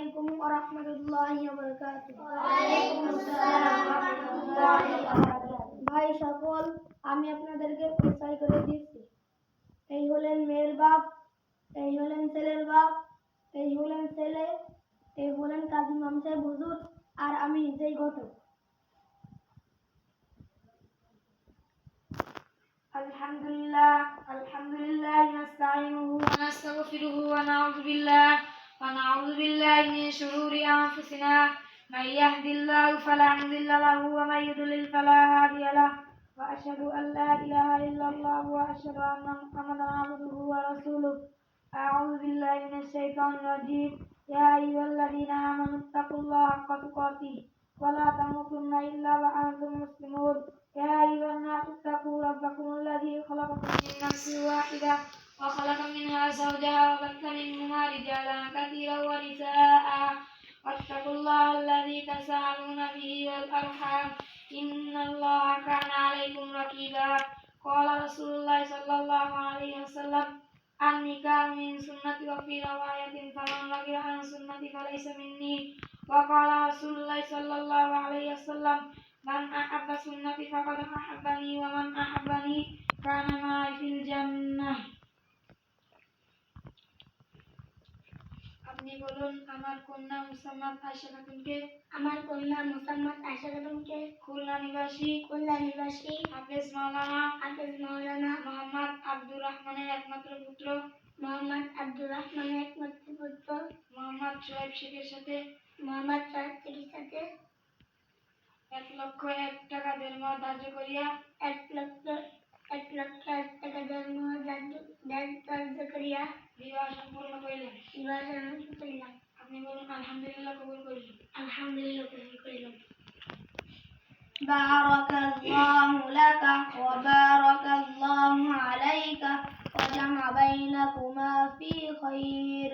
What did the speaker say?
আলাইকুম ওয়া রাহমাতুল্লাহি ওয়া বারাকাতুহু ভাই সকল আমি আপনাদেরকে পরিচয় করে দিচ্ছি। এই হলেন মেয়ের বাপ এই হলেন ছেলের বাপ এই হলেন ছেলে এই হলেন কাজী মাম সাহেব হুজুর আর আমি নিজেই ঘটক। আলহামদুলিল্লাহ আলহামদুলিল্লাহ ওয়া নাউযু বিল্লাহ ونعوذ بالله من شرور أنفسنا. من يهد الله فلا مضل له ومن يضلل فلا هادي له. وأشهد أن لا إله إلا الله وأشهد أن محمدا عبده ورسوله. أعوذ بالله من الشيطان الرجيم. يا أيها الذين آمنوا اتقوا الله حق تقاته ولا تموتن إلا وأنتم مسلمون. يا أيها الناس اتقوا ربكم الذي خلقكم من نفس واحدة وخلق منها زوجها وبث منهما رجالا كثيرا ونساء واتقوا الله الذي تساءلون به والأرحام إن الله كان عليكم رقيبا قال رسول الله صلى الله عليه وسلم النكاح من سنتي وفي رواية فمن رغب عن سنتي فليس مني وقال رسول الله صلى الله عليه وسلم من أحب سنتي فقد أحبني ومن أحبني كان معي আপনি বলুন আমার কন্যা মুসাম্মদ আয়শা খাতুনকে। আমার কন্যা মোসাম্মদ আয়শা বেগমকে খুলনা নিবাসী। খুলনা নিবাসী। হাফেজ মাওলানা। হাফেজ মাওলানা। মোহাম্মদ আব্দুর রহমানের একমাত্র পুত্র। মোহাম্মদ আব্দুর রহমানের একমাত্র পুত্র। মোহাম্মদ সোহেব শেখের সাথে। মোহাম্মদ সাহেব থেকে সাথে। এক লক্ষ এক টাকা দেড় ধার্য করিয়া। এক লক্ষ এক লক্ষ এক টাকা ধর্ম ধার্য করিয়া বিবাহ সম্পূর্ণ করিলেন বিবাহ সমাপ্ত করিলাম আপনি বলুন আলহামদুলিল্লাহ কবুল করিলেন আলহামদুলিল্লাহ কবুল করিলাম بارك الله لك وبارك الله عليك وجمع بينكما في خير